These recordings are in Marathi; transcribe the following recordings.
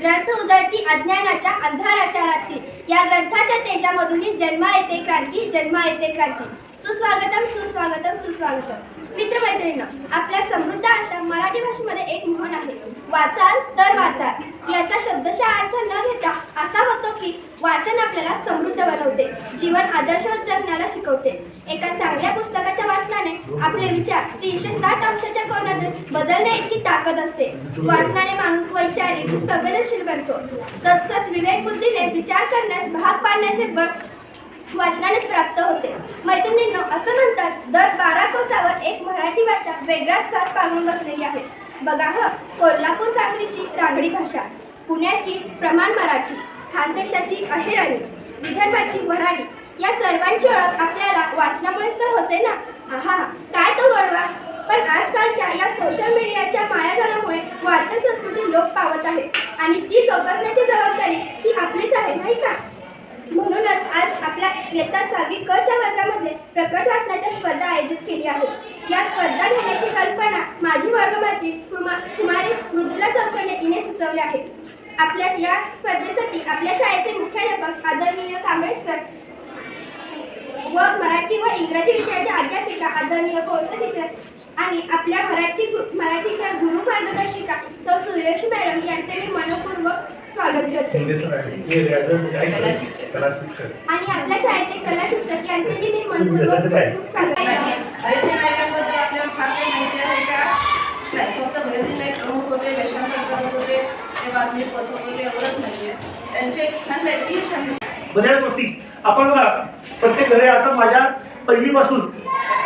ग्रंथ उजळती अज्ञानाच्या अंधाराच्या रात्री. या ग्रंथाच्या तेजामधूनही जन्मा येते क्रांती जन्मा येते क्रांती. सुस्वागतम सुस्वागतम सुस्वागतम. मित्रमैत्रिणी आपल्या समृद्ध अशा मराठी भाषेमध्ये एक म्हण आहे. वाचाल तर वाचाल. याचा शब्दशः अर्थ न घेता असा की वाचन आपल्याला समृद्ध बनवते. जीवन आदर्शवत जगण्याला शिकवते. एका चांगल्या पुस्तकाच्या वाचनाने आपले विचार तीनशे साठ अंशाच्या कोणात बदलण्या इतकी ताकद असते. वाचनाने माणूस वैचारिक संवेदनशील बनतो. सतसत विवेक बुद्धीने विचार करण्यास भाग पाडण्याचे बळ वाचनानेच प्राप्त होते. मैत्रिणींनो असं म्हणतात दर बारा कोसावर एक मराठी भाषा वेगळाच साथ पांगून बसलेली आहे. बघा ह कोल्हापूर सांगलीची रागडी भाषा. पुण्याची प्रमाण मराठी. खानदेशाची अहिराणी विदर्भाची वराडी या सर्वांची ओळख आपल्याला वाचनामुळेच तर होते ना? हा काय तो वळवा? पण आजकालच्या या सोशल मीडियाच्या मायाजालामुळे वाचन संस्कृती लोप पावत आहे आणि ती जोपासण्याची जबाबदारी ही आपलीच आहे नाही का? म्हणूनच आज आपल्या इयत्ता सहावी क च्या वर्गामध्ये प्रकट वाचनाच्या स्पर्धा आयोजित केली आहे. या स्पर्धा घेण्याची कल्पना माझी वर्गमात्री कुमा कुमारी मृदुला चौकणे हिने सुचवली आहे. आपल्या या स्पर्धेसाठी आपल्या शाळेचे मुख्याध्यापक आदरणीय कांबळे सर व मराठी व इंग्रजी विषयाच्या अध्यापिका आदरणीय कोळसे टीचर आणि आपल्या मराठी मराठीच्या गुरु मार्गदर्शिका सौ सुरेश मॅडम यांचे मी मनपूर्वक स्वागत करते. शिक्षक. आणि आपल्या शाळेचे कला शिक्षक यांचेही मी मनपूर्वक स्वागत करते अयोध्या नायकांबद्दल आपल्याला फार काही माहिती आहे का नाही फक्त भैरवी नाईक प्रमुख होते वेशांतर करत होते ते बातमी एवढंच त्यांचे खंड आहे ती खंड बऱ्याच गोष्टी. आपण बघा प्रत्येक घरी आता माझ्या पहिलीपासून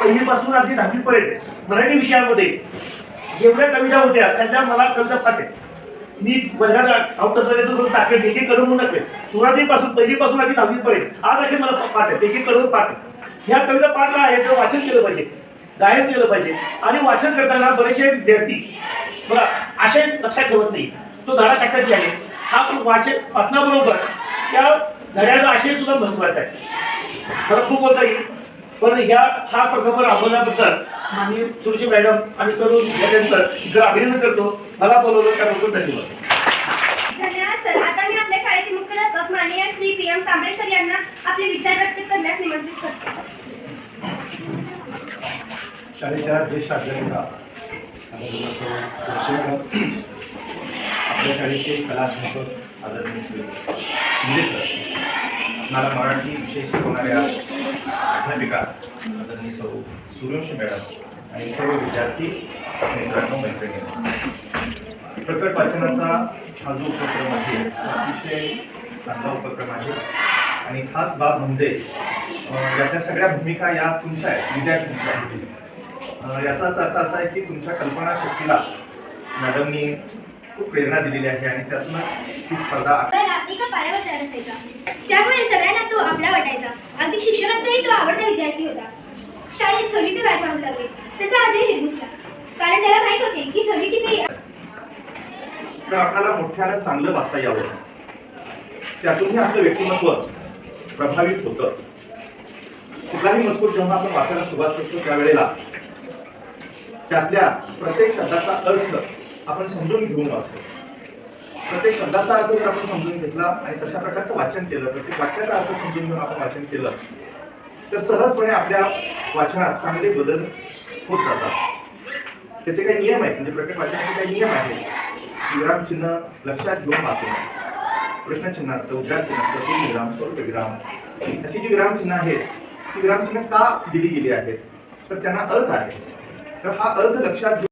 पहिलीपासून अगदी दहावीपर्यंत मराठी विषयामध्ये जेवढ्या कविता होत्या त्यांना मला कविता पाठे मी वर्गात अवतसले तो टाकेल एक एक कडून नका सुरुवातीपासून पहिलीपासून अगदी दहावीपर्यंत. आज अखेर मला पाठ आहेत एक एक कडून पाठ ह्या कविता पाठ आहे तर वाचन केलं पाहिजे गायन केलं पाहिजे. आणि वाचन करताना बरेचसे विद्यार्थी बघा आशय लक्षात ठेवत नाही. तो धडा कशासाठी आहे हा पण वाचन वाचनाबरोबर त्या धड्याचा आशय सुद्धा महत्त्वाचा आहे. मला खूप बोलता येईल. पण ह्या हा प्रकल्प राबवल्याबद्दल माननीय सुरशी मॅडम आणि सर्व विद्यार्थ्यांचं इकडे अभिनंदन करतो मला बोलवलं त्याबद्दल धन्यवाद. धन्यवाद सर. आता मी आपल्या शाळेचे मुख्याध्यापक माननीय Shri P M Kamble sir यांना आपले विचार व्यक्त करण्यास निमंत्रित करते. शाळेच्या ज्येष्ठ अध्यापिका आदरणीय सौ जोशी मॅडम, आपल्या शाळेचे कला अध्यापक आदरणीय श्री शिंदे सर आपणाला मराठी विषय शिकवणाऱ्या अध्यापिका आदरणीय सौ सूर्यवंशी मॅडम आणि सर्व विद्यार्थी मित्रांनो मैत्रिणी. प्रकट वाचनाचा हा जो उपक्रम आहे अतिशय चांगला उपक्रम आहे. आणि खास बाब म्हणजे याच्या सगळ्या भूमिका या तुमच्या आहेत विद्यार्थ्यांच्या याचाच अर्थ असा आहे की तुमच्या कल्पनाशक्तीला मॅडमनी खूप प्रेरणा दिलेली आहे आणि त्यातूनच ही स्पर्धा एका पायावर तयार असायचा त्यामुळे सगळ्यांना तो आपला वाटायचा. अगदी शिक्षणाचाही तो आवडता विद्यार्थी होता. शाळेत सहलीचे बॅग बांधू लागले. त्याचा आजही निर्मिसला कारण त्याला माहीत होते की सहलीची फी तर आपल्याला मोठ्यानं चांगलं वाचता यावं. त्यातूनही आपलं व्यक्तिमत्व प्रभावित होतं. कुठलाही मजकूर जेव्हा आपण वाचायला सुरुवात करतो त्यावेळेला त्यातल्या प्रत्येक शब्दाचा अर्थ आपण समजून घेऊन वाचतो. प्रत्येक शब्दाचा अर्थ जर आपण समजून घेतला आणि तशा प्रकारचं वाचन केलं प्रत्येक वाक्याचा अर्थ समजून घेऊन आपण वाचन केलं तर सहजपणे आपल्या वाचनात चांगले बदल होत जातात. त्याचे काही नियम आहेत म्हणजे प्रत्येक वाचनाचे काही नियम आहेत. विरामचिन्ह लक्षात घेऊन वाचणं प्रश्नचिन्ह असतं उद्गार चिन्ह असतं ते विराम स्वरूप विराम. अशी जी विरामचिन्ह आहेत ती विरामचिन्ह का दिली गेली आहेत? तर त्यांना अर्थ आहे. तर हा अर्थ लक्षात घेऊन